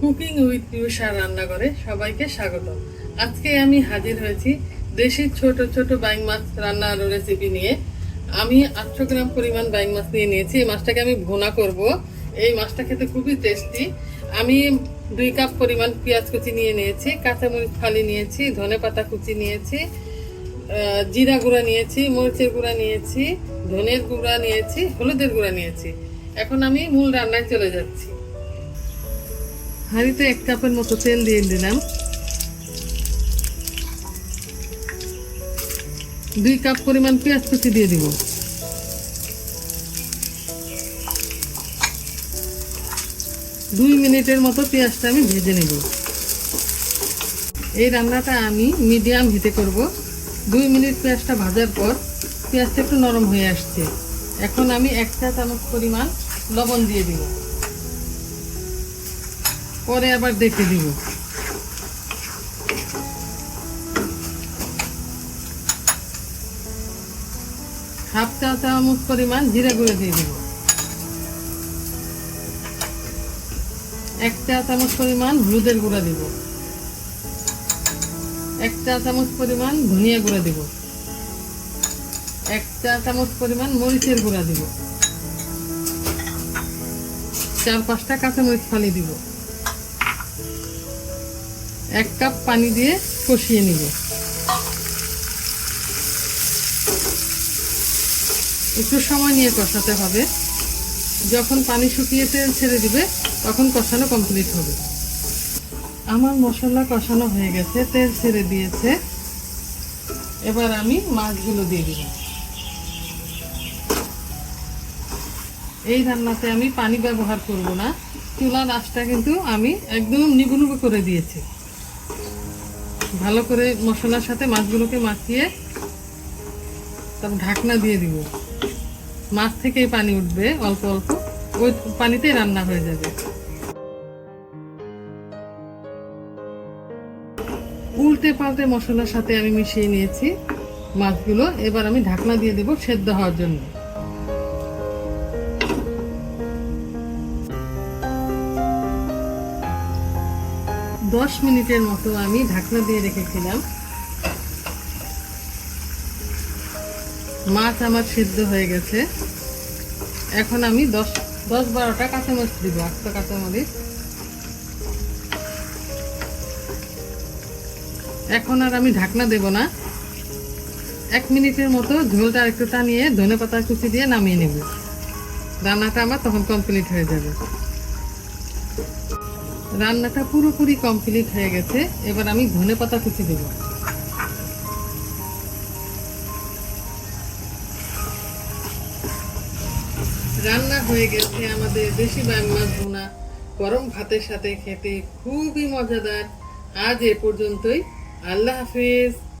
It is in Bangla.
কুকিং উইথ পিউষা রান্নাঘরে সবাইকে স্বাগত। আজকে আমি হাজির হয়েছি দেশি ছোট ছোট বাইং মাছ রান্নার রেসিপি নিয়ে। আমি আটশো গ্রাম পরিমাণ বাইং মাছ নিয়ে নিয়েছি, এই মাছটাকে আমি ভুনা করব। এই মাছটা খেতে খুবই টেস্টি আমি দুই কাপ পরিমাণ পেঁয়াজ কুচি নিয়ে নিয়েছি, কাঁচামরিচ ফালি নিয়েছি, ধনে পাতা কুচি নিয়েছি জিরা গুঁড়া নিয়েছি, মরিচের গুঁড়া নিয়েছি, ধনের গুঁড়া নিয়েছি, হলুদের গুঁড়া নিয়েছি। এখন আমি মূল রান্নায় চলে যাচ্ছি। হাঁড়িতে এক কাপের মতো তেল দিয়ে দিলাম দুই কাপ পরিমাণ পেঁয়াজ কুচি দিয়ে দিব। দুই মিনিটের মতো পেঁয়াজটা আমি ভেজে নেব। এই রান্নাটা আমি মিডিয়াম হিটে করব। দুই মিনিট পেঁয়াজটা ভাজার পর পেঁয়াজটা একটু নরম হয়ে আসছে। এখন আমি এক চা চামচ পরিমাণ লবণ দিয়ে দিব। পরে আবার দেখে দিব। হাফ চা চামচ পরিমাণ জিরা গুঁড়ো দিয়ে দিব। এক চা চামচ পরিমাণ হলুদের গুঁড়া দিব। এক চা চামচ পরিমাণ ধনিয়া গুঁড়া দিব। এক চা চামচ পরিমাণ মরিচের গুঁড়া দিব। চার পাঁচটা কাঁচামরিচ ফালি দিব। এক কাপ পানি দিয়ে কষিয়ে নিব। একটু সময় নিয়ে কষাতে হবে। যখন পানি শুকিয়ে তেল ছেড়ে দিবে, তখন কষানো কমপ্লিট হবে। আমার মশলা কষানো হয়ে গেছে, তেল ছেড়ে দিয়েছে। এবার আমি মাছগুলো দিয়ে দিব এই রান্নাতে আমি পানি ব্যবহার করব না। চুলার আঁচটা কিন্তু আমি একদম নিবু করে দিয়েছি। ভালো করে মশলার সাথে মাছগুলোকে মাখিয়ে তারপর ঢাকনা দিয়ে দিব। মাছ থেকেই পানি উঠবে, অল্প অল্প। ওই পানিতেই রান্না হয়ে যাবে। উল্টে পাল্টে মশলার সাথে আমি মিশিয়ে নিয়েছি মাছগুলো। এবার আমি ঢাকনা দিয়ে দেব সেদ্ধ হওয়ার জন্য। দশ মিনিটের মতো আমি ঢাকনা দিয়ে রেখেছিলাম। মাছ আমার সিদ্ধ হয়ে গেছে। এখন আমি দশ দশ বারোটা কাঁচামরিচ দিব আস্ত কাঁচামরিচ। এখন আর আমি ঢাকনা দেব না। এক মিনিটের মতো ঝোলটা একটু টানিয়ে ধনে পাতা কুচি দিয়ে নামিয়ে নেব। রান্নাটা আমার তখন কমপ্লিট হয়ে যাবে। রান্নাটা পুরোপুরি কমপ্লিট হয়ে গেছে। এবার আমি ধনে পাতা কুচি দেব। রান্না হয়ে গেছে আমাদের দেশি বাং মাছ ভুনা। গরম ভাতের সাথে খেতে খুবই মজাদার। আজ এ পর্যন্তই। আল্লাহ হাফিজ।